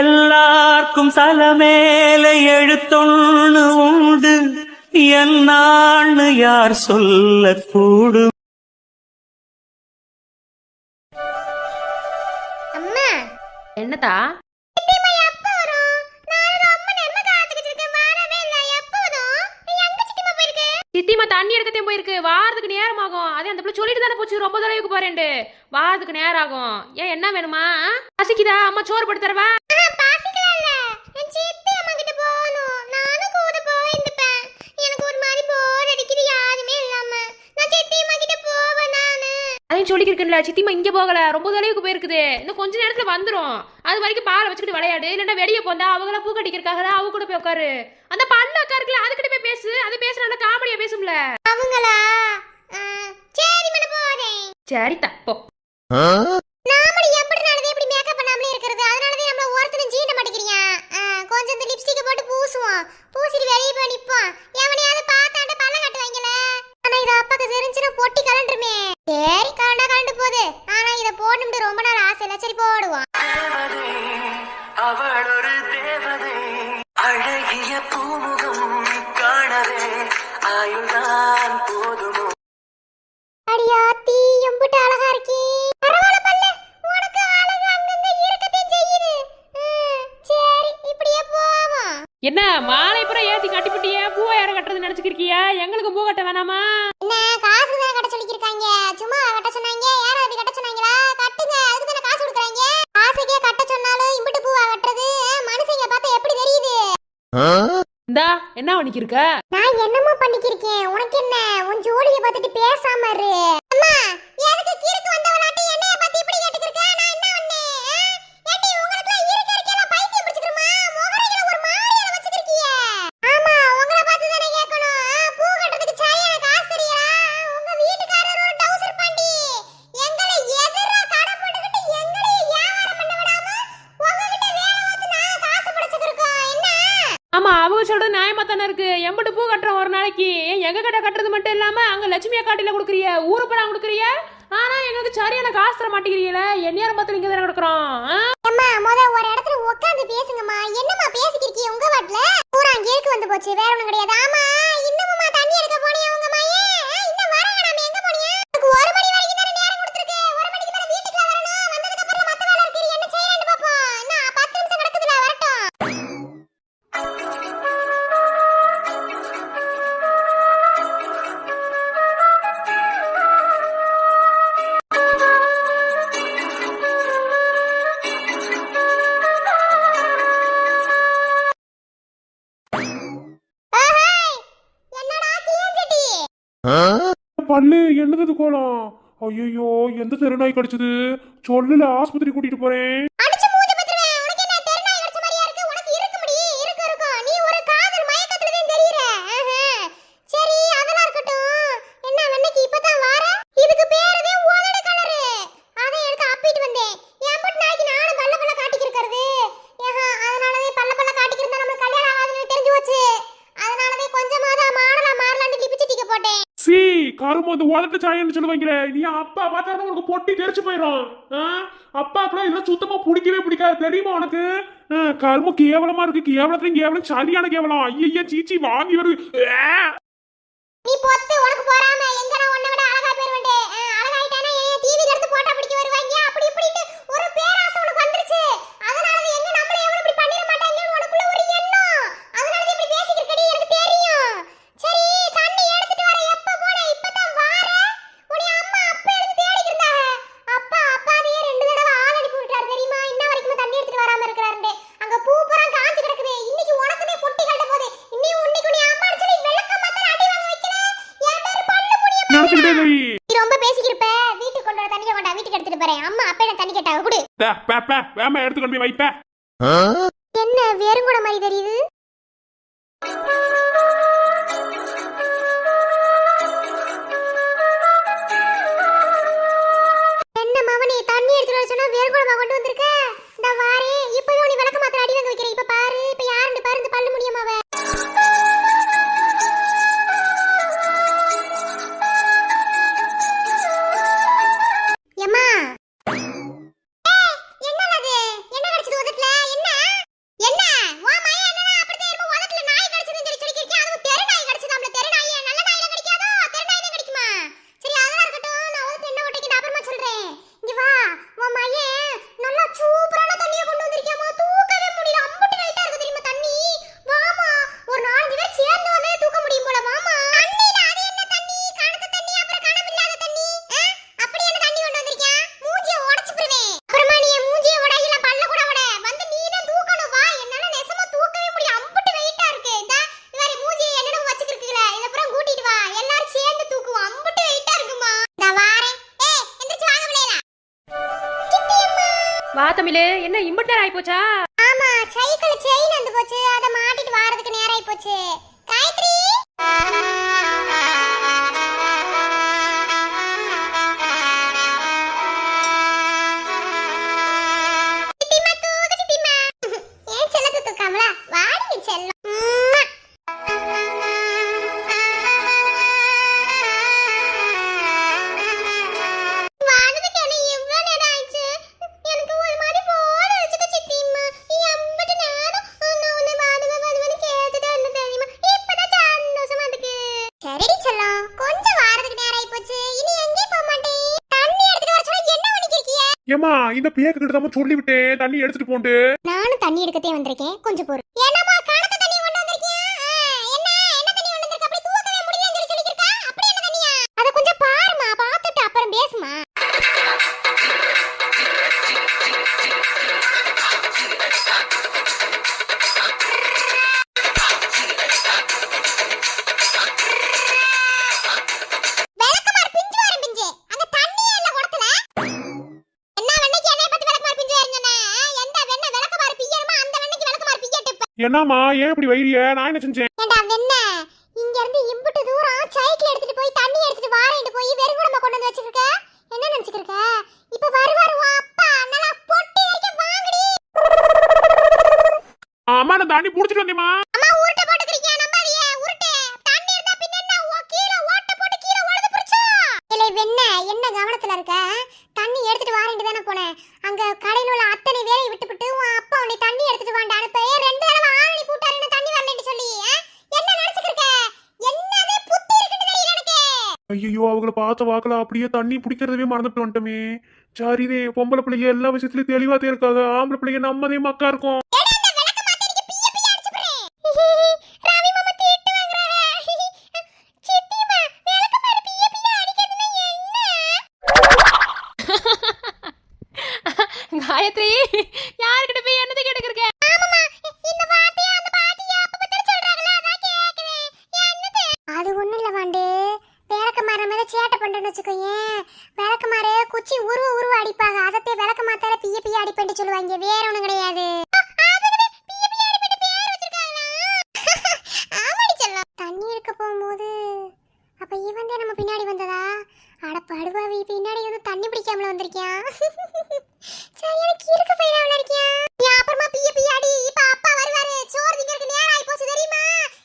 எல்லார்க்கும் தலமேல எழுத்தொன்னு உண்டு. என்னான்னு யார் சொல்லக்கூடும் அம்மா. என்னதா? சித்திமா தண்ணி எடுக்கத்தையும் போயிருக்கு. வாரத்துக்கு நேரம் ஆகும் அதே அந்த பிள்ளை சொல்லிட்டு தானே போச்சு. ரொம்ப தொலைவுக்கு போறேன்ட்டு. வாரத்துக்கு நேரம் ஆகும். ஏன் என்ன வேணுமா? பசிக்குதா? அம்மா சோறு போட்டு தரவா பாசிக்கலாம் இல்ல என் சித்தி அம்மா கிட்ட போகணும் நானும் கூட போயிருந்துப்பேன் எனக்கு ஒரு மாதிரி போர் அடிக்குது யாருமே இல்லாம நான் சித்தி அம்மா கிட்ட போவேன் நானு அதையும் சொல்லிக்கிறேன்ல சித்திமா இங்க போகல. ரொம்ப தொலைவுக்கு போயிருக்குது. இன்னும் கொஞ்ச நேரத்துல வந்துரும். அது வரைக்கும் பாலை வச்சுக்கிட்டு விளையாடு. இல்லைன்னா வெளியே போந்தா அவங்கள பூ கட்டிக்கிறக்காக அவ கூட போய் உட்காரு அந்த பல்ல அக்கா இருக்குல்ல அதுக்கிட்ட போய் பேசு. அது பேசுற நல்லா காமெடியா பேசும்ல. அவங்களா? சரி மேடம் போறேன். சரி தப்போ நாமளும் எப்படி நடந்தே இப்படி மேக்கப் பண்ணாமலே இருக்கிறது? அதனாலதான் நம்மள ஒருத்தனும் சீண்ட மாட்டேங்கிறியா கொஞ்சம் இந்த லிப்ஸ்டிக் போட்டு பூசுவோம். பூசிட்டு வெளியே போய் நிப்போம். எவனையாவது பார்த்தாண்ட பல்ல இத அப்பாக்கு தெரிஞ்சுனா பொட்டி கலண்டுருமே. சரி கலண்டா கலண்டு போகுது. ஆனா இத போடணும்னு ரொம்ப நாள் ஆசை இல்ல. சரி போடுவோம். தேவதை அவள் ஒரு தேவதை அழகிய பூமுகம் காணவே. ஆயுள்தான் போதுமோ? அடியா தீ எம்புட்டு அழகா இருக்கே. பரவாயில்ல பல்ல. உனக்கு அழகு அங்கங்க இருக்கத்தையும் செய்யுது. ம், சரி இப்படியே போவோம். என்ன மாலை பூரா ஏத்தி கட்டிப்பிட்டியே? பூவை யாரும் கட்டுறது நினைச்சுக்கிருக்கியா? எங்களுக்கு பூ கட்ட வேணாமா? சொல்லிருக்காங்க சும்மா கட்ட சொன்னாங்க. யாரும் அப்படி கட்ட சொன்னாங்களா? கட்டுங்க. அதுக்கு தானே காசு கொடுக்குறாங்க. காசுக்கே கட்ட சொன்னாலும் இம்பிட்டு பூவா கட்டுறது மனுஷங்க பார்த்தா எப்படி தெரியுது? இந்தா என்ன பண்ணிக்கிருக்க நான் என்னமோ பண்ணிக்கிருக்கேன் உனக்கு என்ன உன் ஜோடியை பார்த்துட்டு பேசாம இரு அம்மா எதுக்கு கிறுக்கு வந்தவளாட்டி என்னைய பார்த்து இப்படி கேட்டுக்கிருக்க நான் என்ன பண்ணேன் ஏண்டி உங்களுக்கு இருக்க இருக்க பைத்தியம் பிடிச்சிருமா முகரையில ஒரு மாறியில வச்சுக்கிருக்கீங்க ஆமா உங்களை பார்த்து தானே கேட்கணும் பூ கட்டுறதுக்கு சரியான காசு தெரியா உங்க வீட்டுக்காரர் ஒரு டவுசர் பாண்டி எங்களை எதிரா கடை போட்டுக்கிட்டு எங்களை வியாபாரம் பண்ண விடாம உங்ககிட்ட வேலை பார்த்து நான் காசு பிடிச்சிருக்கோம் என்ன ஆமா அவங்க சொல்றது நியாயமா தானே இருக்கு எம்பிட்டு பூ கட்டுறோம் ஒரு நாளைக்கு ஏன் எங்க கிட்ட கட்டுறது மட்டும் லட்சுமி லட்சுமியா காட்டில கொடுக்குறிய? ஊரு பணம் கொடுக்குறிய? ஆனா எங்களுக்கு சரியான காசு தர மாட்டேங்கிறீங்களே. என்ன நேரம் பார்த்து இங்க தானே கொடுக்குறோம் அம்மா முத ஒரு இடத்துல உட்காந்து பேசுங்கம்மா. என்னம்மா பேசிக்கிருக்கீங்க உங்க வாட்ல பூரா கேக்கு வந்து போச்சு? வேற ஒண்ணும் கிடையாது? ஆமா இன்னும்மா போலாம். ஐயோ எந்த தெருநாய் கடிச்சது? சொல்லல ஆஸ்பத்திரி கூட்டிட்டு போறேன் அடிச்சு மூஞ்சி பத்துருவேன் உனக்கு என்ன தெருநாய் கடிச்ச மாதிரியா இருக்கு உனக்கு இருக்கு முடி இருக்கு இருக்கும் நீ ஒரு காதல் மயக்கத்துல தான் தெரியற ஆஹா. சரி அதெல்லாம் இருக்கட்டும் என்ன வெண்ணைக்கு இப்பதான் வார இதுக்கு பேருதே உதடு கலரு அதை எடுத்து அப்பிட்டு வந்தேன் என் பட்டு நாய்க்கு நானும் பல்ல பல்ல காட்டிக்கிருக்கிறது ஏஹா அதனாலவே பல்ல பல்ல காட்டிக்கிருந்தா நம்மளுக்கு கல்யாணம் ஆகாதுன்னு தெரிஞ்சு போச்சு அதனாலவே கொஞ்சமாவது மாடலா மாறலான்னு லிப்ஸ்டிக்க போட்டேன் சி கரும்பு வந்து உதட்டு சாயன்னு சொல்லுவாங்களே நீ அப்பா பார்த்தா உனக்கு பொட்டி தெரிச்சு போயிடும் அப்பாக்குலாம் இதெல்லாம் சுத்தமா பிடிக்கவே பிடிக்காது. தெரியுமா உனக்கு? ஆ, கேவலமா இருக்கு. கேவலத்துல கேவலம் சரியான கேவலம். ஐயா சீச்சி வாங்கி வருது. தமிழ் என்ன இம்பட் நேரம் ஆயிப்போச்சா? ஆமா சைக்கிள் செயின் வந்து போச்சு. அதை மாட்டிட்டு வாரதுக்கு நேரம் ஆயி போச்சு. ஏமா இந்த பேக்கு கிட்ட தான் சொல்லிவிட்டேன். தண்ணி எடுத்துட்டு போண்டு. நானும் தண்ணி எடுக்கத்தே வந்திருக்கேன். கொஞ்சம் பொறு. என்னம்மா கணக்கு தண்ணி என்னம்மா ஏன் இப்படி வைரிய நான் என்ன செஞ்சேன்? ஏண்டா வெண்ணெய் இங்க இருந்து இம்புட்டு தூரம் சைக்கிள் எடுத்துட்டு போய் தண்ணி எடுத்துட்டு வாரேன்ட்டு போய் வெறுகுடம்ப கொண்டு வந்து வச்சிருக்க? என்ன நினைச்சுக்கிருக்க இப்ப வருவாரு உன் அப்பா. நல்லா பொட்டி வைக்க வாங்கடி. அம்மா நான் தண்ணி புடிச்சிட்டு வந்தேம்மா அம்மா உருட்டை போட்டுக்கிறீங்க நம்பாதீங்க உருட்டு தண்ணி இருந்தா பின்ன என்ன ஓ கீழே ஓட்ட போட்டு கீழே உழுது புடிச்சா இல்லை வெண்ணெய் என்ன கவனத்துல இருக்க தண்ணி எடுத்துட்டு வாரேன்ட்டு தானே போனேன் அங்க கடையில உள்ள அத்தனை வேலையை விட்டுவிட்டு உன் அப்பா உன்னை தண்ணி எடுத்துட்டு வாண்டா அனுப்ப ரெண்டு தடவை ஆணி கூட்டாருன்னு தண்ணி வரலன்னு சொல்லி ஆ? என்ன நினைச்சுக்கிருக்க என்னது புத்தி இருக்குன்னு தெரியல எனக்கு ஐயோ அவங்கள பார்த்த வாக்கல அப்படியே தண்ணி பிடிக்கிறதவே மறந்துட்டு வந்துட்டோமே. சரிதே பொம்பளை பிள்ளைங்க எல்லா விஷயத்துலயும் தெளிவாத்தே இருக்காங்க. ஆம்பளை பிள்ளைங்க நம்மதே மக்கா இருக்கும். எடா, இந்த விளக்க மாத்தேனிக்கு பிய்ய பிய்ய அடிச்சுப்புடுறேன். ரவி மாமா திட்டு வாங்குறாரு. சித்திமா, விளக்க மாறு பிய்ய பிய்ய அடிக்கிறதுன்னா என்ன? காயத்ரி யாருக்கிட்ட போய் என்னது கேட்டுக்கிருக்க ஆமாம்மா, இந்த வார்த்தையை அந்த பாட்டியை அப்ப பார்த்தாலும் சொல்றாங்களே, அதான் கேக்குறேன். என்னது? அது ஒண்ணும் இல்ல வாண்டு விளக்க மாற மேல சேட்டை பண்றேன்னு வச்சுக்கோயேன் விளக்க மாறு குச்சி உருவ உருவ அடிப்பாங்க அதத்தே விளக்க மாத்தால பிய பிய அடிப்பேன்ட்டு சொல்லுவாங்க வேற ஒண்ணும் கிடையாது ஆமாடி செல்லம். தண்ணி எடுக்க போகும்போது அப்ப இவன் தான் நம்ம பின்னாடி வந்ததா அட படுவாவி பின்னாடி வந்து தண்ணி பிடிக்காமல வந்திருக்கியான் சரியான கீழக்க பையனாவல இருக்கியான் நீ அப்புறமா பிய பிய அடி இப்ப அப்பா வருவாரு சோறு திங்கறதுக்கு நேரம் ஆயி போச்சு தெரியுமா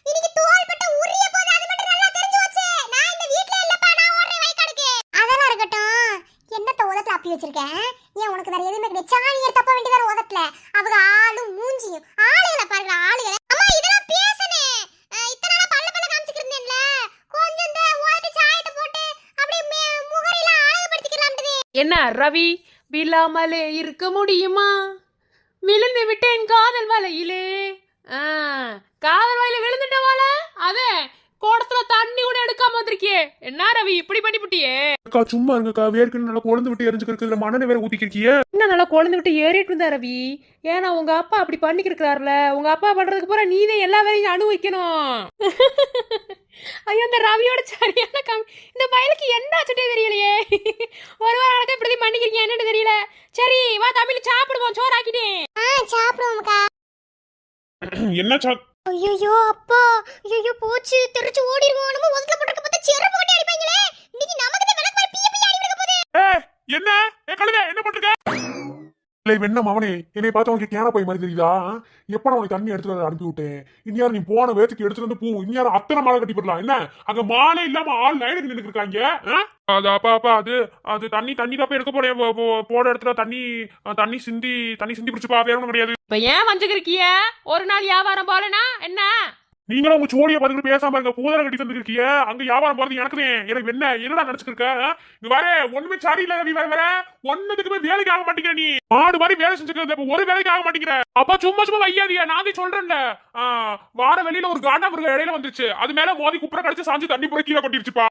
இன்னைக்கு தோல் பட்ட உரிய போது அது மட்டும் நல்லா தெரிஞ்சு வச்சு நான் இந்த வீட்ல இல்லப்பா நான் ஓடுறேன் வயக்காடுக்கு அதெல்லாம் இருக்கட்டும் என்னத்த உதட்டுல அப்பி வச்சிருக்கேன் ஏன் உனக்கு வேற எதுவுமே கிடையாது சாணி எடுத்து தப்ப அவங்க ஆளும் மூஞ்சியும் ஆளுகளை பாருங்க ஆளுகளை. அம்மா இதெல்லாம் பேசனே. இத்தனை நாள் பல்ல பல்ல காமிச்சிட்டு இருந்தேன்ல கொஞ்சம் இந்த உதட்டு சாயத்தை போட்டு அப்படியே மே- முகரையெல்லாம் அழகுபடுத்திக்கலாம்ட்டு என்ன ரவி? விழாமலே இருக்க முடியுமா? விழுந்து விட்டேன் காதல் வலையிலே. ஆ, காதல் வலையில விழுந்துட்டவாள அதே குடத்துல தண்ணி கூட எடுக்காம வந்திருக்கியே. என்ன ரவி இப்படி பண்ணிவிட்டியே அக்கா சும்மா இருங்கக்கா. வேர்க்குன்னு நல்லா குழந்து விட்டு எரிஞ்சுக்கிறதுக்கு இதுல மண்ணெண்ணெய் வேற ஊத்திக்கிருக்கிய. இன்னும் நல்லா குழந்தை விட்டு ஏறிட்டு இருந்தா ரவி? ஏன்னா உங்க அப்பா அப்படி பண்ணிக்கிருக்கிறாருல. உங்க அப்பா பண்றதுக்கு போற நீதே எல்லா வேலையும் அனுபவிக்கணும் ஐயோ இந்த ரவியோட சரியான கம் இந்த பயலுக்கு என்ன ஆச்சுட்டே தெரியலையே. ஒரு வாரம் நடக்க இப்படி பண்ணிக்கிறீங்க. என்னன்னு தெரியல. சரி வா தமிழ் சாப்பிடுவோம். சோறாக்கிட்டேன். ஆ சாப்பிடுவோம்க்கா. என்ன சா ஐயோ அப்பா. ஐயோ போச்சு. தெரிச்சு ஓடிடுவோம் நம்ம முதல்ல போட்டுக்க பார்த்தா செருப்பு கட்டி அடிப்பாங்களே. இன்னைக்கு நமக்கு தான் விளக்கு மாதிரி பிய பிய அடி விடுக்க ஏய், என்ன? ஏ என்ன பண்றீங்க இல்லை வெண்ண மவனே என்னை பார்த்து உனக்கு கேன போய் மாதிரி தெரியுதா? எப்ப உனக்கு தண்ணி எடுத்துட்டு வந்து அனுப்பி விட்டேன்? இனியாரும் நீ போன வேத்துக்கு எடுத்துட்டு வந்து பூ இனியாரு அத்தனை மாலை கட்டி போடலாம் என்ன? அங்க மாலை இல்லாம ஆள் லைனுக்கு நின்று இருக்காங்க? அது அப்பா அப்பா அது அது தண்ணி தண்ணி தான் எடுக்க போறேன். போ- போன இடத்துல தண்ணி தண்ணி சிந்தி தண்ணி சிந்தி பிடிச்சுப்பா வேற ஒன்றும் கிடையாது. இப்ப ஏன் வஞ்சுக்கிருக்கிய ஒரு நாள் வியாபாரம் போலனா என்ன? நீங்களும் உங்க சோழிய பார்த்துட்டு பேசாம இருங்க. பூதர கட்டி தந்துருக்கீங்க அங்க வியாபாரம் போறது எனக்கு எனக்கு என்ன? என்னடா நினைச்சிருக்க இது வேற ஒண்ணுமே சரி இல்ல நீ வேற வேற ஒன்னதுக்குமே வேலைக்கு ஆக மாட்டேங்கிற நீ. மாடு மாதிரி வேலை செஞ்சுக்கிறது. இப்ப ஒரு வேலைக்கு ஆக மாட்டேங்கிற. அப்ப சும்மா சும்மா வையாதியா நான் சொல்றேன்ல. வார வெளியில ஒரு காண்டா மிருக இடையில வந்துருச்சு. அது மேல மோதி குப்புற கடிச்சு சாஞ்சு தண்ணி போய் கீழே கொட்டிருச்சுப்பா.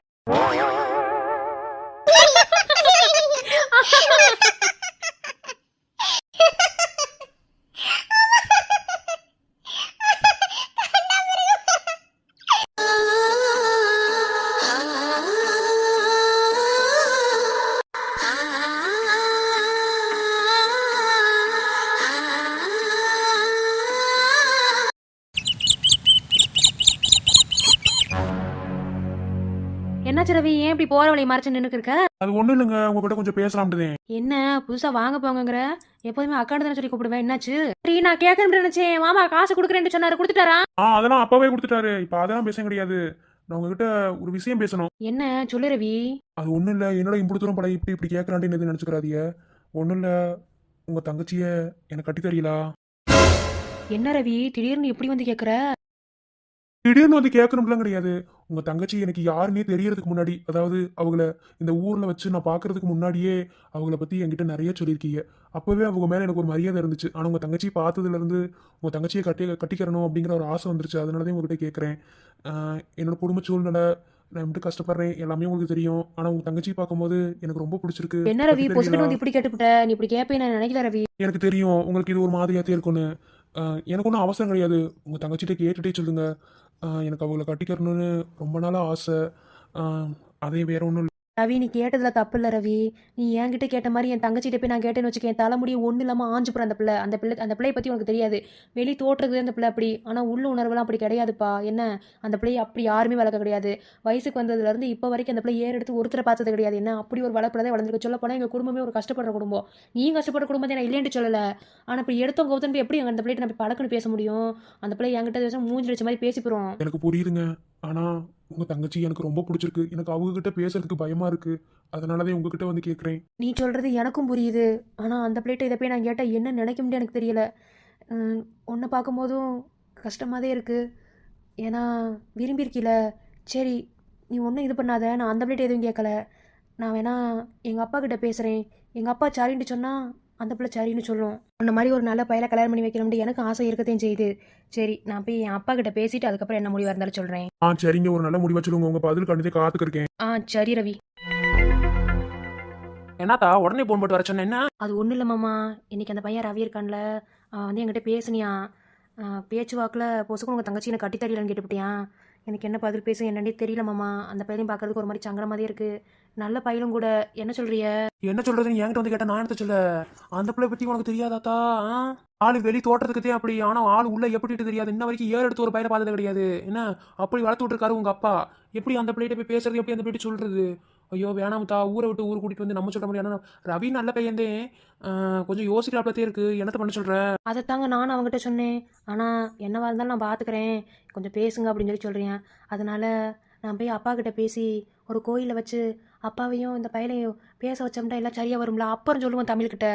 இப்படி போற வழி மறைச்சு நின்னுக்கு இருக்க அது ஒண்ணும் இல்லைங்க உங்ககிட்ட கொஞ்சம் பேசலாம்ட்டுதே என்ன புதுசா வாங்க போங்கங்கிற? எப்போதுமே அக்காண்டு தானே சொல்லி கூப்பிடுவேன் என்னாச்சு? சரி நான் கேட்கணும்னு நினைச்சேன் மாமா காசு கொடுக்குறேன்னு சொன்னாரு கொடுத்துட்டாரா? ஆ அதெல்லாம் அப்பவே கொடுத்துட்டாரு இப்ப அதெல்லாம் பேச கிடையாது நான் உங்ககிட்ட ஒரு விஷயம் பேசணும். என்ன சொல்லு ரவி. அது ஒண்ணும் இல்ல என்னோட இம்புடு தூரம் படம் இப்படி இப்படி கேட்கறான்ட்டு எதுவும் நினைச்சுக்கிறாதீங்க. ஒண்ணும் இல்ல உங்க தங்கச்சிய எனக்கு கட்டி தரீங்களா என்ன ரவி திடீர்னு எப்படி வந்து கேக்குற? திடீர்னு வந்து கேட்கணும்லாம் கிடையாது. உங்க தங்கச்சி எனக்கு யாருன்னே தெரியறதுக்கு முன்னாடி அதாவது அவங்கள இந்த ஊர்ல வச்சு நான் பாக்குறதுக்கு முன்னாடியே அவங்கள பத்தி என்கிட்ட நிறைய சொல்லியிருக்கீங்க. அப்பவே அவங்க மேல எனக்கு ஒரு மரியாதை இருந்துச்சு. ஆனா உங்க தங்கச்சி பார்த்ததுல இருந்து உங்க தங்கச்சியை கட்டி கட்டிக்கிறணும் அப்படிங்கிற ஒரு ஆசை வந்துருச்சு. அதனாலதான் உங்ககிட்ட கேட்கறேன். என்னோட குடும்ப சூழ்நிலை நான் எப்படி கஷ்டப்படுறேன். எல்லாமே உங்களுக்கு தெரியும். ஆனா உங்க தங்கச்சி பார்க்கும்போது எனக்கு ரொம்ப பிடிச்சிருக்கு. என்ன ரவி? இப்படி கேட்டுப்புட்ட? நீ இப்படி கேப்பேன்னு நான் நினைக்கல ரவி. எனக்கு தெரியும். உங்களுக்கு இது ஒரு மாதிரியாத்தே இருக்கும்னு. எனக்கு ஒன்றும் அவசரம் கிடையாது. உங்கள் தங்கச்சிட்ட கேட்டுட்டே சொல்லுங்கள் எனக்கு அவங்கள கட்டிக்கிறணும்னு ரொம்ப நாளாக ஆசை. அதே வேற ஒன்றும் ரவி நீ கேட்டதுல தப்பு இல்லை ரவி. நீ என்கிட்ட கேட்ட மாதிரி என் தங்கச்சிட்ட போய் நான் கேட்டேன்னு வச்சுக்கேன் தலைமுடி ஒன்றும் இல்லாமல் ஆஞ்சு போகிற அந்த பிள்ளை. அந்த பிள்ளை அந்த பிள்ளையை பற்றி உனக்கு தெரியாது. வெளி தோற்றுறது அந்த பிள்ளை அப்படி. ஆனால் உள்ள உணர்வுலாம் அப்படி கிடையாதுப்பா. என்ன? அந்த பிள்ளையை அப்படி யாருமே வளர்க்க கிடையாது. வயசுக்கு வந்ததுலேருந்து இப்போ வரைக்கும் அந்த பிள்ளை ஏறு எடுத்து ஒருத்தரை பார்த்தது கிடையாது. என்ன? அப்படி ஒரு வளர்ப்புல தான் வளர்ந்துருக்கு. சொல்ல போனால் எங்கள் குடும்பமே ஒரு கஷ்டப்படுற குடும்பம். நீ கஷ்டப்படுற குடும்பத்தை நான் இல்லைன்னு சொல்லலை. ஆனால் இப்படி எடுத்தவங்க ஒருத்தன் போய் எப்படி அந்த பிள்ளைகிட்ட நம்ம பழக்கன்னு பேச முடியும்? அந்த பிள்ளை என்கிட்ட மூஞ்சி வச்ச மாதிரி பேசிக்கிறோம் எனக்கு புரியுதுங்க. ஆனால் உங்கள் தங்கச்சி எனக்கு ரொம்ப பிடிச்சிருக்கு. எனக்கு அவங்க கிட்ட பேசுறதுக்கு பயமாக இருக்கு. அதனால தான் உங்ககிட்ட வந்து கேட்குறேன் நீ சொல்கிறது எனக்கும் புரியுது. ஆனால் அந்த பிளேட்டை இதை போய் நான் கேட்டால் என்ன நினைக்க முடியும் எனக்கு தெரியல. உன்னை பார்க்கும்போதும் கஷ்டமாக தான் இருக்குது ஏன்னா விரும்பியிருக்கீல சரி நீ ஒன்றும் இது பண்ணாத. நான் அந்த பிளேட் எதுவும் கேட்கல நான் வேணா எங்கள் அப்பா கிட்ட பேசுகிறேன் எங்கள் அப்பா சாரின்ட்டு சொன்னால் அந்த பிள்ளை சரின்னு சொல்லும் அந்த மாதிரி ஒரு நல்ல பையலை கல்யாணம் பண்ணி வைக்கணும்னு எனக்கு ஆசை இருக்கத்தையும் செய்யுது. சரி நான் போய் என் அப்பா கிட்ட பேசிட்டு அதுக்கப்புறம் என்ன முடிவாக இருந்தாலும் சொல்கிறேன் ஆ சரிங்க ஒரு நல்ல முடிவா சொல்லுங்க. உங்கள் பதில் கண்டிப்பாக காத்துக்கிருக்கேன் ஆ சரி ரவி. என்னத்தா உடனே போன் போட்டு வர சொன்ன என்ன? அது ஒன்றும் இல்லை மாமா. இன்னைக்கு அந்த பையன் ரவி இருக்கான்ல. அவன் வந்து என்கிட்ட பேசுனியா? பேச்சு வாக்கில் பொசுக்கு உங்கள் தங்கச்சி எனக்கு கட்டித்தடியிலன்னு கேட்டுவிட்டியான் எனக்கு என்ன பதில் பேச என்னன்னே தெரியல மாமா. அந்த பையனையும் பார்க்கறதுக்கு ஒரு மாதிரி சங்கடமாதே இருக்குது நல்ல பையலும் கூட. என்ன சொல்றிய என்ன சொல்றதுன்னு என்கிட்ட வந்து கேட்டா நான் எடுத்து சொல்ல? அந்த பிள்ளை பத்தி உனக்கு தெரியாதாத்தா? ஆ? ஆளு வெளி தோட்டத்துக்குதே அப்படி. ஆனா ஆள் உள்ள எப்படிட்டு தெரியாது. இன்ன வரைக்கும் ஏறு எடுத்து ஒரு பையனை பார்த்தது கிடையாது. என்ன? அப்படி வளர்த்து விட்டுருக்காரு உங்க அப்பா. எப்படி அந்த பிள்ளைகிட்ட போய் பேசுறது? எப்படி அந்த பிள்ளைகிட்ட சொல்றது? ஐயோ வேணாம்தா ஊரை விட்டு ஊர் கூட்டிட்டு வந்து நம்ம சொல்ல முடியாது ரவி நல்ல பையன்தே. கொஞ்சம் யோசிக்கிறாப்லத்தே இருக்கு. என்னத்த பண்ண சொல்ற? அதைத்தாங்க நானும் அவங்ககிட்ட சொன்னேன். ஆனால் என்னவா இருந்தாலும் நான் பார்த்துக்கிறேன் கொஞ்சம் பேசுங்க அப்படின்னு சொல்லி சொல்கிறேன் அதனால நான் போய் அப்பா கிட்ட பேசி ஒரு கோயிலில் வச்சு அப்பாவையும் இந்த பையனையும் பேச வச்சோம்னா எல்லாம் சரியாக வரும்ல? அப்புறம் சொல்லுவோம் தமிழ்கிட்ட.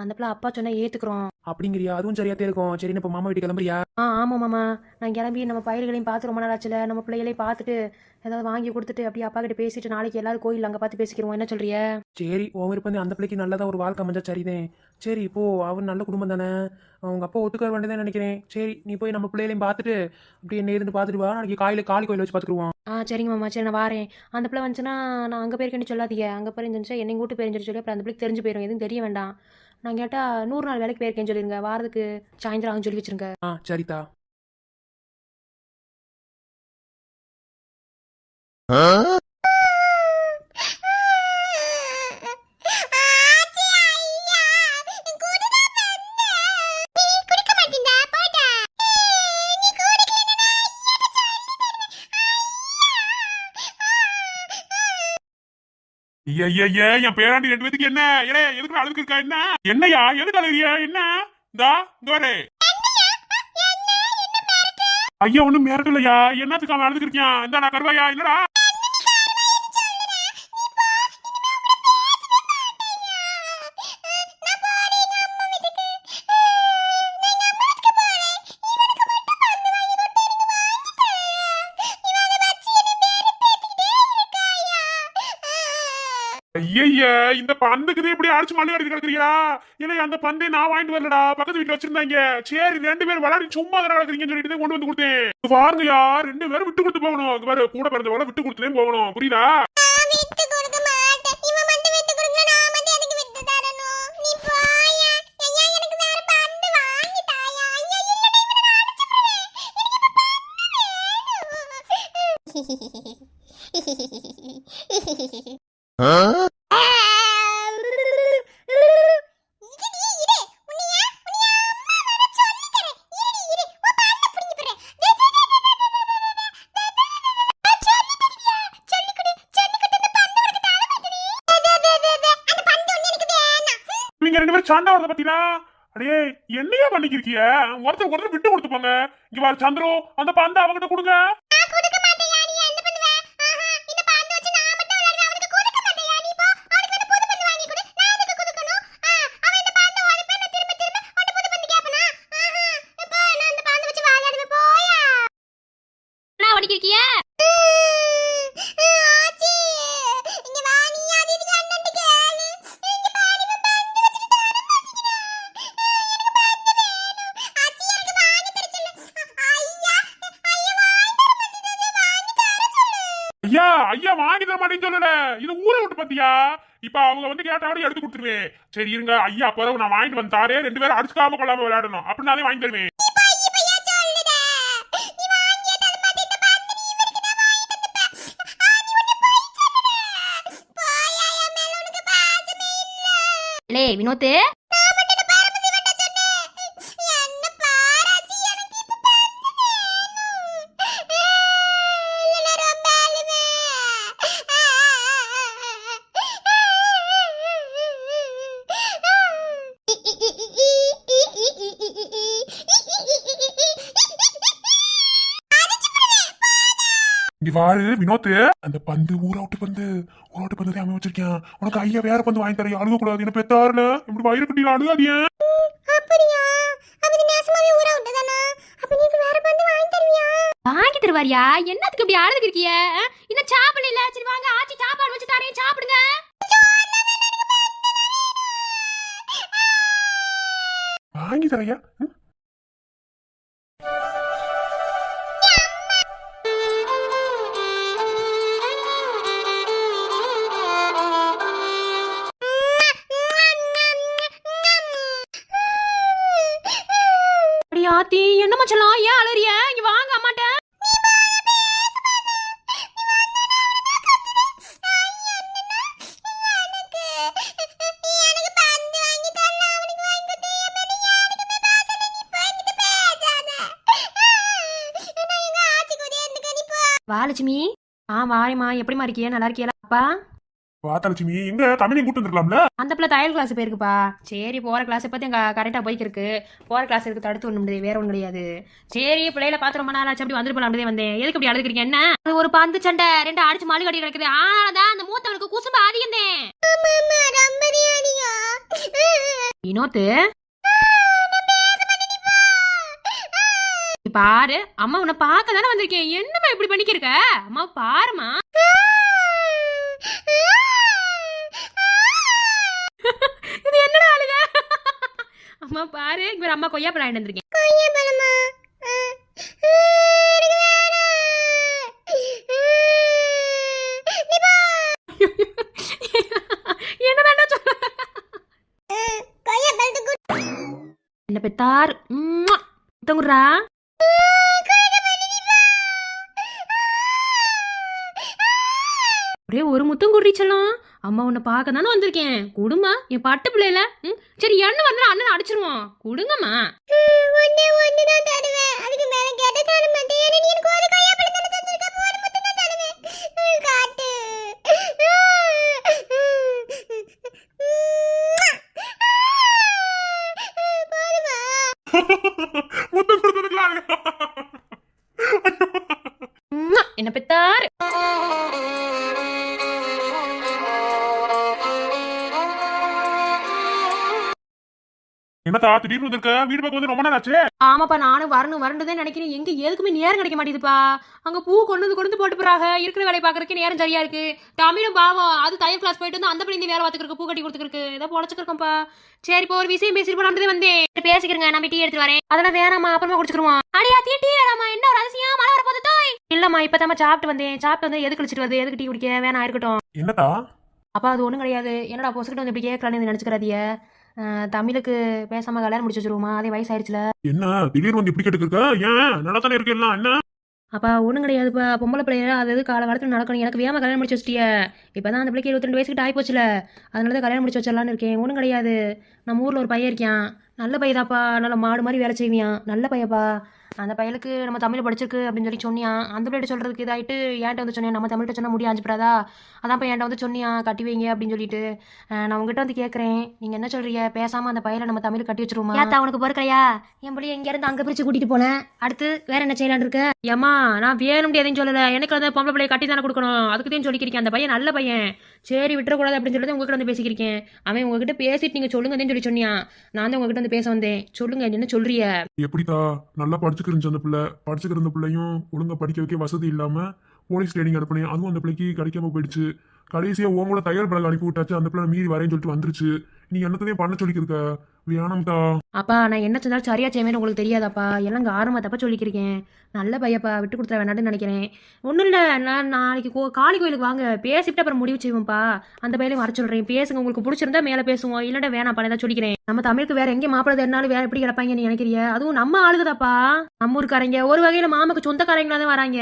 அந்த பிள்ளை அப்பா சொன்னா ஏற்றுக்குறோம் அப்படிங்கிறியா? அதுவும் சரியாத்தே இருக்கும். சரி இப்ப மாமா வீட்டுக்கு கிளம்புறியா? ஆ ஆமாம் மாமா. நான் கிளம்பி நம்ம பயிர்களையும் பார்த்து ரொம்ப நாள் ஆச்சுல. நம்ம பிள்ளைகளையும் பார்த்துட்டு ஏதாவது வாங்கி கொடுத்துட்டு அப்படியே அப்பா கிட்ட பேசிட்டு நாளைக்கு எல்லாரும் கோயில் அங்கே பார்த்து பேசிக்கிறோம் என்ன சொல்றிய? சரி உன் விருப்பம். அந்த பிள்ளைக்கு நல்லதா ஒரு வாழ்க்கை அமைஞ்சா சரிதேன். சரி இப்போ அவன் நல்ல குடும்பம் தானே. அவங்க அப்பா ஒட்டுக்க வேண்டியதான் நினைக்கிறேன். சரி நீ போய் நம்ம பிள்ளைகளையும் பார்த்துட்டு அப்படியே என்ன ஏதுன்னு பார்த்துட்டு வா. நாளைக்கு காலையில காளி கோயில் வச்சு பார்த்துக்குருவோம். ஆ சரிங்க மாமா. சரி நான் வாரேன். அந்த பிள்ளை வந்துச்சுன்னா நான் அங்கே போயிருக்கேன்னு சொல்லாதீங்க. அங்கே போயிருந்துச்சு என்னை கூட்டு போயிருந்துச்சு சொல்லி அப்புறம் அந்த பிள்ளைக்கு தெரிஞ்சு போயிடும் எதுவும் தெரிய வேண்டாம். நான் கேட்டால் நூறு நாள் வேலைக்கு போயிருக்கேன்னு சொல்லிருங்க. வாரத்துக்கு சாயந்தரம் ஆகும் சொல்லி வச்சிருங்க. ஆ சரிதா. ஆச்சி, என் பேராண்டி ரெண்டு பேத்துக்கு என்ன? ஏலே எதுக்கு அழுதுக்கு இருக்கா? என்ன? என்னையா? எதுக்கு அழுகிறியா? என்ன? இந்தா வரே. ஐயா ஒண்ணும் மிரட்டலையா? என்னத்துக்கு அவன் அழுதுக்கு இருக்கான் இந்த நான் கருவாயா என்னடா? ஐயய்யா இந்த பந்துக்கு இப்படி அடிச்சு மல்லு அடிச்சு கிடக்குறியா? இல்லை அந்த பந்தை நான் வாங்கிட்டு வரலடா. பக்கத்து வீட்டுல வச்சிருந்தாங்க. சரி ரெண்டு பேரும் விளையாடி சும்மா தானே கிடக்குறீங்கன்னு சொல்லிட்டு கொண்டு வந்து கொடுத்தேன். இங்க பாருங்கயா ரெண்டு பேரும் விட்டு கொடுத்து போகணும். பாரு கூட பிறந்தவங்கள விட்டு கொடுத்துட்டே போகணும். புரியுதா? சண்டை வரத பத்தினா? அடே என்னையா பண்ணிக்கிருக்கிய? ஒருத்தர் ஒருத்தர் விட்டு கொடுத்து போங்க இங்க வர சந்திரோ அந்த பந்த அவங்கிட்ட கொடுங்க நான் கொடுக்க மாட்டேயா நீ என்ன பண்ணுவ ஆஹா இந்த பாந்து வச்சு நான் மட்டும் விளையாடுவேன் அவனுக்கு கொடுக்க மாட்டேயா நீ போ அவனுக்கு வந்து புது பந்து வாங்கி கொடு நான் எதுக்கு கொடுக்கணும் ஆ, அவன் இந்த பாந்து உடைப்ப நான் திரும்ப திரும்ப அவன் புது பந்து கேப்பனா ஆஹா இப்போ நான் இந்த பாந்து வச்சு விளையாடுவேன் போயா என்ன ஓடிக்கிருக்கிய ஆச்சி இங்க வா நீ அது இதுக்கு அண்ணன்ட்ட கேளு இங்க பாரு இவன் பந்து வச்சுட்டு தர மாட்டேங்கிறான் எனக்கு பந்து வேணும் ஆச்சி எனக்கு வாங்கி தர சொல்லு ஐயா ஐயா வாங்கி தர மாட்டேங்கிறாரு வாங்கி தர சொல்லு ஐயா ஐயா வாங்கி தர மாட்டேன்னு சொல்லல இது ஊரை விட்டு பாத்தியா இப்ப அவங்க வந்து கேட்டாலும் எடுத்து கொடுத்துருவேன். சரி இருங்க. ஐயா பிறகு நான் வாங்கிட்டு வந்து ரெண்டு பேரும் அடிச்சுக்காம கொள்ளாம விளையாடணும். அப்படின்னாலே வாங்கி தருவேன். வினோத்து பையா சொல்லுடா நீ வாங்கியே தர மாட்டே இந்த பந்து நீ இவருக்கு தான் வாங்கி தந்துப்ப ஆ நீ உன்னை போய் சொல்லுடா போயா என் மேல உனக்கு பாசமே இல்ல லே வினோத்து நான் மட்டும் இந்த பரமசிவன்ட்ட சொன்னேன் என்ன பாராச்சி எனக்கு இப்ப பந்து வேணும் இல்ல ரொம்ப அழுவே வாரு வினோத்து. அந்த பந்து ஊரோட்டு பந்து. ஊரோட்டு பந்து தான் அமைச்சு வச்சிருக்கேன். உனக்கு ஐயா வேற பந்து வாங்கி தரையா அழுக கூடாது என்ன பெத்தாருல இப்படி வயிறு கட்டில அழுகாதியா அப்படியா? அப்ப இது நேசமாவே ஊரா விட்டதானா அப்ப நீ வேற பந்து வாங்கி தருவியா? வாங்கி தருவாரியா? என்னத்துக்கு இப்படி அழுதுக்கு இருக்கிய? இன்னும் சாப்பிடல இல்ல சரி வாங்க ஆச்சி சாப்பாடு வச்சு தரேன் சாப்பிடுங்க. வாங்கி தரையா? ஆத்தி என்ன மச்சலாம் ஏன் அழுறிய இங்க வாங்க அம்மாட்ட. வாலட்சுமி ஆ வாயம்மா. எப்படிமா இருக்கிய? நல்லா இருக்கியா அப்பா. வாத்தலட்சுமி எங்க தமிழையும் கூட்டு வந்துருக்கலாம்ல? அந்த பிள்ளை தையல் கிளாஸ் போயிருக்குப்பா சரி போகிற கிளாஸ் பற்றி அங்கே கரெக்டாக போய்க்கிருக்கு போகிற கிளாஸ் இருக்கு தடுத்து ஒன்று முடியாது வேற ஒன்றும் கிடையாது. சரி பிள்ளையில பார்த்து ரொம்ப நாள் ஆச்சு அப்படி வந்துருப்பலாம் அப்படியே வந்தேன். எதுக்கு அப்படி அழுதுக்கிறீங்க என்ன? அது ஒரு பந்து சண்டை ரெண்டு அடிச்சு மாலு கட்டி கிடக்குது. ஆனாதான் அந்த மூத்தவனுக்கு குசும்பு அதிகம். வினோத்து பாரு அம்மா உன்னை பார்க்க தானே வந்திருக்கேன். என்னம்மா இப்படி பண்ணிக்கிருக்க? அம்மா பாருமா இது என்னடா அழுக அம்மா பாரு இவர் அம்மா கொய்யா பழம் வந்திருக்கேன். கொய்யா பழமா என்ன பெத்தார்? முத்தங்குறா ஒரே ஒரு முத்தம் குடிச்சலாம் அம்மா உன்னை பார்க்க தானே வந்திருக்கேன். கொடுமா என் பட்டு பிள்ளைல ம் சரி என்ன வந்தா அண்ணன் அடிச்சிருவோம். கொடுங்கம்மா. ஒண்ணே ஒண்ணு தான் தருவேன். அதுக்கு மேல கேட்ட தர மாட்டேன். ஏன்னா நீ எனக்கு ஒரு கொய்யா பழம் தானே தந்திருக்க. அப்ப ஒரு மட்டும் தான் தருவேன். உம், காட்டு. போதுமா முத்தம் கொடுத்ததுக்கலாம் உம்மா, என்ன பெத்தார். என்னத்தா திடீர்னு வந்திருக்க? வீடு பக்கம் வந்து ரொம்ப நாள் ஆச்சு. ஆமாப்பா நானும் வரணும் வரணுதான் நினைக்கிறேன். எங்க எதுக்குமே நேரம் கிடைக்க மாட்டேதுப்பா அங்க பூ கொண்டு வந்து கொண்டு போட்டு போறாங்க இருக்கிற வேலையை பாக்குறதுக்கு நேரம் சரியா இருக்கு. தமிழும் பாவம். அது தையல் கிளாஸ் போயிட்டு வந்து அந்த பிள்ளைங்க வேலை பார்த்துக்கிறக்கு பூ கட்டி கொடுத்துருக்கு ஏதோ பொழைச்சிருக்கோம்ப்பா. சரி இப்போ ஒரு விஷயம் பேசிட்டு போனாலே வந்தேன். பேசிக்கிறேங்க. நம்ம டீ எடுத்து வரேன். அதெல்லாம் வேணாமா அப்புறமா குடிச்சுக்கிறோம் அடியா டீ டீ வேணாமா என்ன ஒரு அதிசயம் மழை வர போது தோய். இல்லம்மா இப்பதாம்மா சாப்பிட்டு வந்தேன். சாப்பிட்டு வந்து எது கழிச்சிட்டு வருது? எதுக்கு டீ குடிக்க? வேணாம் இருக்கட்டும். என்னத்தா? அப்பா அது ஒன்றும் கிடையாது. என்னடா பொசுக்கிட்டு வந்து இப்படி கேட்கலான்னு நினச்சிக்கிறாதிய தமிழுக்கு பேசாம கல்யாணம் முடிச்சு வச்சிருவோமா? அதே வயசாயிருச்சுல. என்ன? திடீர்னு வந்து இப்படி கேட்டுக்க ஏன்? நல்லா தானே இருக்கு எல்லாம்? என்ன? அப்பா ஒன்றும் கிடையாதுப்பா. பொம்பளை பிள்ளைய? அது இது கால காலத்தில் நடக்கணும்? எனக்கு வேகமாக கல்யாணம் முடிச்சு வச்சிட்டிய. இப்போ தான் அந்த பிள்ளைக்கு இருபத்தி ரெண்டு வயசுக்கிட்ட ஆகிப்போச்சுல அதனால தான் கல்யாணம் முடிச்சு வச்சிடலான்னு இருக்கேன். ஒன்றும் கிடையாது. நம்ம ஊரில் ஒரு பையன் இருக்கான். நல்ல பையதாப்பா. நல்ல மாடு மாதிரி வேலை செய்வியான் நல்ல பையப்பா. அந்த பையலுக்கு நம்ம தமிழ் படிச்சிருக்கு அப்படின்னு சொல்லி சொன்னியான் அந்த பிள்ளைகிட்ட சொல்கிறதுக்கு இதாயிட்டு ஏன்ட்ட வந்து சொன்னேன் நம்ம தமிழ்கிட்ட சொன்னால் முடியாது அஞ்சுப்படாதா அதான் இப்போ என்கிட்ட வந்து சொன்னியான் கட்டி வைங்க அப்படின்னு சொல்லிட்டு. நான் உங்ககிட்ட வந்து கேட்குறேன் நீங்கள் என்ன சொல்கிறீங்க பேசாமல் அந்த பையலை நம்ம தமிழ் கட்டி வச்சிருவோமா? ஏத்தா உனக்கு பொறுக்கலையா? என் பிள்ளை எங்கேருந்து அங்கே பிரித்து கூட்டிகிட்டு போனேன் அடுத்து வேற என்ன செய்யலான்னு இருக்க? ஏம்மா நான் வேணும் எதையும் சொல்லலை. எனக்கு வந்து பொம்பளை பிள்ளைய கட்டி தானே கொடுக்கணும். அதுக்கு தான் சொல்லிக்கிறேன் அந்த பையன் நல்ல பையன். சரி விட்டுறக்கூடாது அப்படின்னு சொல்லி உங்ககிட்ட வந்து பேசிக்கிறேன் அவன் உங்ககிட்ட பேசிட்டு நீங்கள் சொல்லுங்கன்னு சொல்லி சொன்னியா. நான் தான் உங்ககிட்ட வந்து பேச வந்தேன். சொல்லுங்க என்ன சொல்றிய? எப்படித்தா? நல்லா படிச்சுக்கிருந்துச்சு அந்த பிள்ளை. படிச்சுக்கு பிள்ளையும் ஒழுங்கா படிக்க வைக்க வசதி இல்லாம போலீஸ் ட்ரைனிங் அனுப்பினேன். அதுவும் அந்த பிள்ளைக்கு கிடைக்காம போயிடுச்சு. கடைசியாக உங்களோட தையல் பழக அனுப்பி விட்டாச்சு அந்த பிள்ளை மீறி வரேன்னு சொல்லிட்டு வந்துருச்சு. நீ என்னத்தையும் பண்ண சொல்லிக்கிருக்க? வியானம்தா. அப்பா நான் என்ன செஞ்சாலும் சரியா செய்வேன்னு உங்களுக்கு தெரியாதாப்பா? எல்லாம் இங்கே ஆரம்ப தப்பா சொல்லிக்கிறேன் நல்ல பையப்பா விட்டு கொடுத்துட வேண்டாம்னு நினைக்கிறேன். ஒன்றும் இல்லை நான் நாளைக்கு கோ காளி கோயிலுக்கு வாங்க. பேசிட்டு அப்புறம் முடிவு செய்வோம்ப்பா. அந்த பையலையும் வர சொல்கிறேன் பேசுங்க உங்களுக்கு பிடிச்சிருந்தா மேலே பேசுவோம். இல்லைடா வேணாப்பா நான் சொல்லிக்கிறேன். நம்ம தமிழுக்கு வேற எங்கே மாப்பிள்ளை தேடினாலும் வேற எப்படி கிடப்பாங்கன்னு நினைக்கிறிய? அதுவும் நம்ம ஆளுகுதாப்பா நம்ம ஊருக்காரங்க. ஒரு வகையில் மாமாக்கு சொந்தக்காரங்களா தான் வராங்க.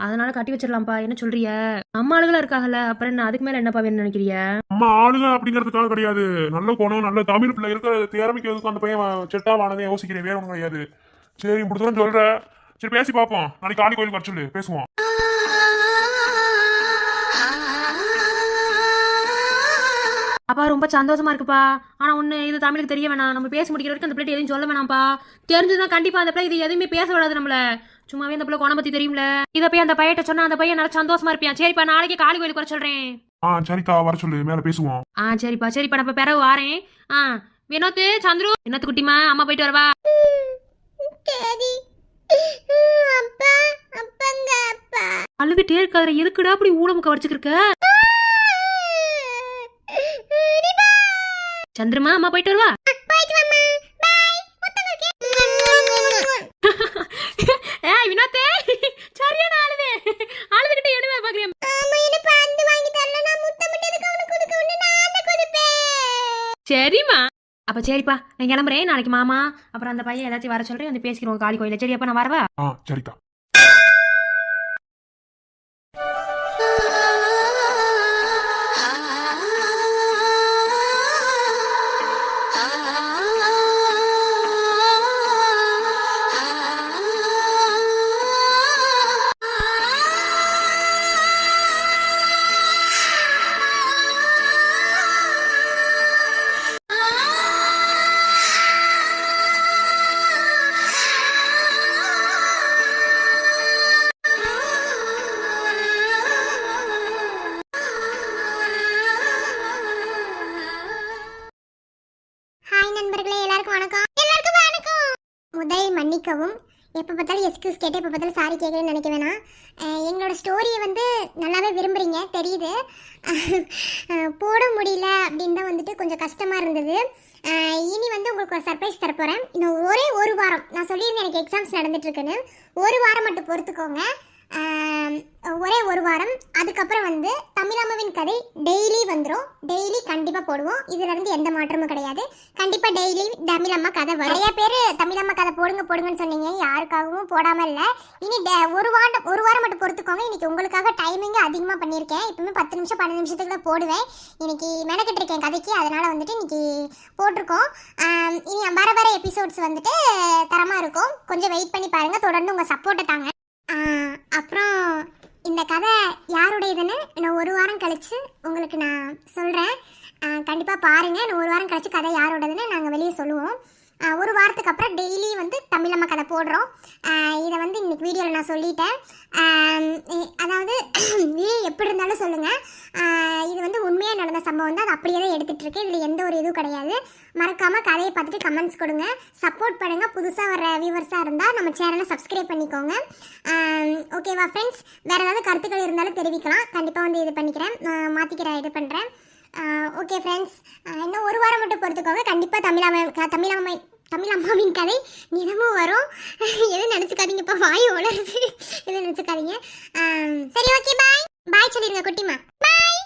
அதனால கட்டி வச்சிடலாம்ப்பா. என்ன சொல்றிய? நம்ம ஆளுகளா இருக்காங்கல்ல அப்புறம் என்ன அதுக்கு மேல என்னப்பா வேணும்னு நினைக்கிறிய? நம்ம ஆளுங்க அப்படிங்கிறதுக்காக கிடையாது. நல்ல குணம் நல்ல தமிழ் பிள்ளை இருக்கிற திறமைக்கு எதுக்கும் அந்த பையன் செட்டாவானதே யோசிக்கிறேன். வேற ஒன்றும் கிடையாது. சரி இப்படிதான் சொல்ற. சரி பேசி பார்ப்போம். நாளைக்கு காளி கோயிலுக்கு வர சொல்லு. பேசுவோம். அப்பா ரொம்ப சந்தோஷமா இருக்குப்பா. ஆனா ஒண்ணு இது தமிழுக்கு தெரிய வேணாம். நம்ம பேசி முடிக்கிற வரைக்கும் அந்த பிள்ளை எதையும் சொல்ல வேணாம்ப்பா. தெரிஞ்சதுன்னா கண்டிப்பா அந்த பிள்ளை இது எதுவுமே பேச விடாது நம்மள. சும்மாவே அந்த பிள்ளை குணம் பத்தி தெரியும்ல. இதை போய் அந்த பையட்ட சொன்னா அந்த பையன் நல்லா சந்தோஷமா இருப்பியான் சரிப்பா நாளைக்கு காளி கோயிலுக்கு வர சொல்றேன். ஆ சரிக்கா வர சொல்லு. மேல பேசுவோம். ஆ சரிப்பா சரிப்பா. நான் இப்ப பிறகு வாரேன். ஆ வினோத்து சந்துரு. வினோத்து குட்டிமா அம்மா போயிட்டு வரவா? சரி. அப்பா அப்பங்க அப்பா. அழுதுட்டே இருக்காதுல எதுக்குடா அப்படி ஊழமுக்க வச்சுக்கிருக்க சந்திரமா அம்மா போயிட்டு வருவா? வினோத்தே. சரியான ஆளுதே. அழுதுகிட்டு எடுவே பாக்குறேன். சரிம்மா. அப்ப சரிப்பா நான் கிளம்புறேன். நாளைக்கு மாமா அப்புறம் அந்த பையன் எல்லாத்தையும் வர சொல்றேன். வந்து பேசிக்கிறோம் காளி கோயில சரி அப்ப நான் வரவா? சரிக்கா. கேட்குறேன்னு நினைக்க வேணாம். எங்களோட ஸ்டோரியை வந்து நல்லாவே விரும்புகிறீங்க தெரியுது. போட முடியல அப்படின்னு தான் வந்துட்டு கொஞ்சம் கஷ்டமாக இருந்தது. இனி வந்து உங்களுக்கு ஒரு சர்ப்ரைஸ் தரப்போகிறேன் இன்னும் ஒரே ஒரு வாரம் நான் சொல்லியிருந்தேன் எனக்கு எக்ஸாம்ஸ் நடந்துட்டுருக்குன்னு ஒரு வாரம் மட்டும் பொறுத்துக்கோங்க. ஒரே ஒரு வாரம். அதுக்கப்புறம் வந்து தமிழம்மாவின் கதை டெய்லி வந்துடும் டெய்லி கண்டிப்பாக போடுவோம். இதுலேருந்து எந்த மாற்றமும் கிடையாது. கண்டிப்பாக டெய்லி தமிழம்மா கதை வரும். நிறைய பேர் தமிழம்மா கதை போடுங்க போடுங்கன்னு சொன்னீங்க. யாருக்காகவும் போடாமல் இல்லை. இனி ஒரு வாரம் ஒரு வாரம் மட்டும் பொறுத்துக்கோங்க. இன்றைக்கி உங்களுக்காக டைமிங் அதிகமாக பண்ணியிருக்கேன். இப்போவுமே பத்து நிமிஷம் பன்னெண்டு நிமிஷத்துக்கு தான் போடுவேன். இன்னைக்கு மெனக்கிட்டு இருக்கேன் கதைக்கு. அதனால் வந்துட்டு இன்னைக்கு போட்டிருக்கோம். இனி வர வர எபிசோட்ஸ் வந்துட்டு தரமாக இருக்கும். கொஞ்சம் வெயிட் பண்ணி பாருங்கள் தொடர்ந்து உங்கள் சப்போர்ட்டை தாங்க. அப்புறம் இந்த கதை யாருடையதுன்னு நான் ஒரு வாரம் கழிச்சு உங்களுக்கு நான் சொல்கிறேன் கண்டிப்பாக பாருங்கள் நான் ஒரு வாரம் கழிச்சு கதை யாரோடதுன்னு நாங்கள் வெளியே சொல்லுவோம். ஒரு வாரத்துக்கு அப்புறம் டெய்லி வந்து தமிழம்மா கதை போடுறோம். இதை வந்து இன்னைக்கு வீடியோவில் நான் சொல்லிட்டேன். அதாவது வீடியோ எப்படி இருந்தாலும் சொல்லுங்கள் இது வந்து உண்மையாக நடந்த சம்பவம் தான் அது அப்படியே தான் எடுத்துகிட்டுருக்கு இதில் எந்த ஒரு இதுவும் கிடையாது. மறக்காமல் கதையை பார்த்துட்டு கமெண்ட்ஸ் கொடுங்க. சப்போர்ட் பண்ணுங்கள் புதுசாக வர வியூவர்ஸாக இருந்தால் நம்ம சேனலை சப்ஸ்கிரைப் பண்ணிக்கோங்க. ஓகேவா ஃப்ரெண்ட்ஸ் வேறு ஏதாவது கருத்துக்கள் இருந்தாலும் தெரிவிக்கலாம். கண்டிப்பாக வந்து இது பண்ணிக்கிறேன். நான் மாற்றிக்கிறேன் இது பண்ணுறேன் ஓகே ஃப்ரெண்ட்ஸ் இன்னும் ஒரு வாரம் மட்டும் பொறுத்துக்கோங்க. கண்டிப்பாக தமிழாமை க- தமிழம்மை தமிழ் அம்மாவின் கதை தினமும் வரும். எதுவும் நினச்சிக்காதீங்க. இப்போ வாய் உளருது எதுவும் நினச்சிக்காதீங்க. சரி ஓகே பாய் பாய் சொல்லிடுங்க குட்டிமா பாய்